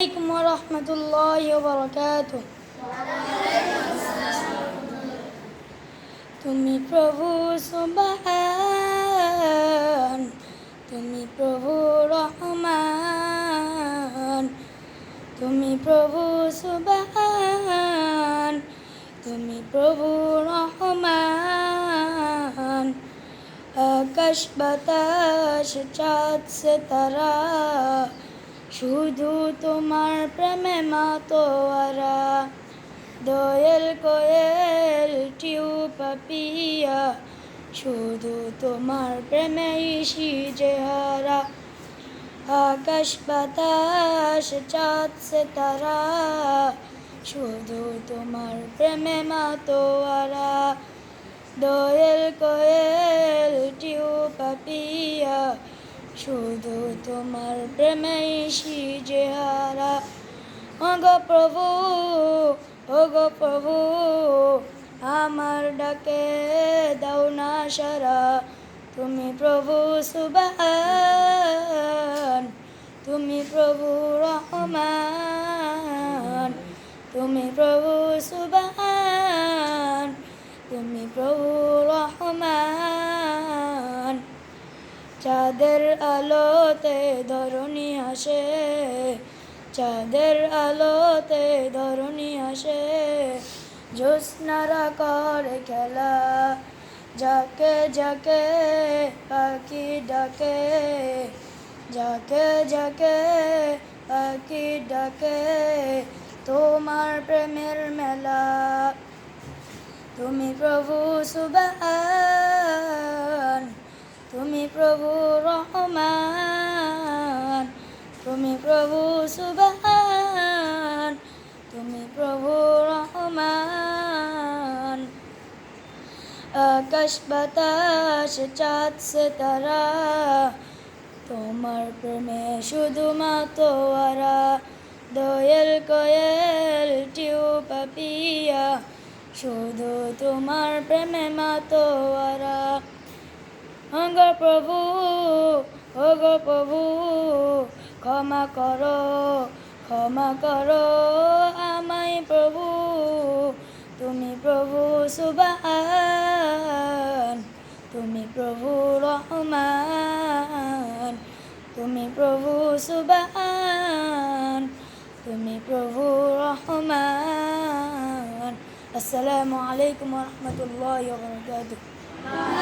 عليكم ورحمة الله وبركاته তুমি প্রভু সুবহান তুমি প্রভু রহমান তুমি প্রভু সুবহান তুমি প্রভু রহমান আকাশ বাতাস চাঁদ সে তারা শুধু তোমার প্রেমে মাতোয়ারা, দোয়েল কোয়েল টিউ পাপিয়া শুধু তোমার প্রেমে ইসি যে হারা আকাশ বাতাস চাঁদ সে তারা, শুধু তোমার প্রেমে মাতোয়ারা, দোয়েল কোয়েল টিউ শুধু তোমার প্রেমে যে হারা। ওগো প্রভু ওগো প্রভু, আমার ডাকে দাও না সারা। তুমি প্রভু সুবান তুমি প্রভু রহমান, তুমি প্রভু সুবান তুমি প্রভু রহমান। চাঁদের আলোতে ধরণী আসে, চাঁদের আলোতে ধরণী আসে। জ্যোৎস্নারা করে খেলা, যাকে যাকে পাখি ডাকে, যাকে যাকে পাখি ডাকে, তোমার প্রেমের মেলা। তুমি প্রভু সুবান প্রভু সুবান তুমি প্রভু রহমান। আকাশ বাতাস, চাঁদ তারা তোমার প্রেমে শুধু মাতোয়ারা দোয়েল কোয়েল, টিউ পাপিয়া, শুধু তোমার প্রেমে মাতোয়ারা অঙ্গ প্রভু ওগ প্রভু ক্ষমা করো ক্ষমা করো আমায় প্রভু। তুমি প্রভু সুবান তুমি প্রভু রহমান। তুমি প্রভু সুবান তুমি প্রভু রহমান। আসসালামু আলাইকুম রহমতুল্লাহ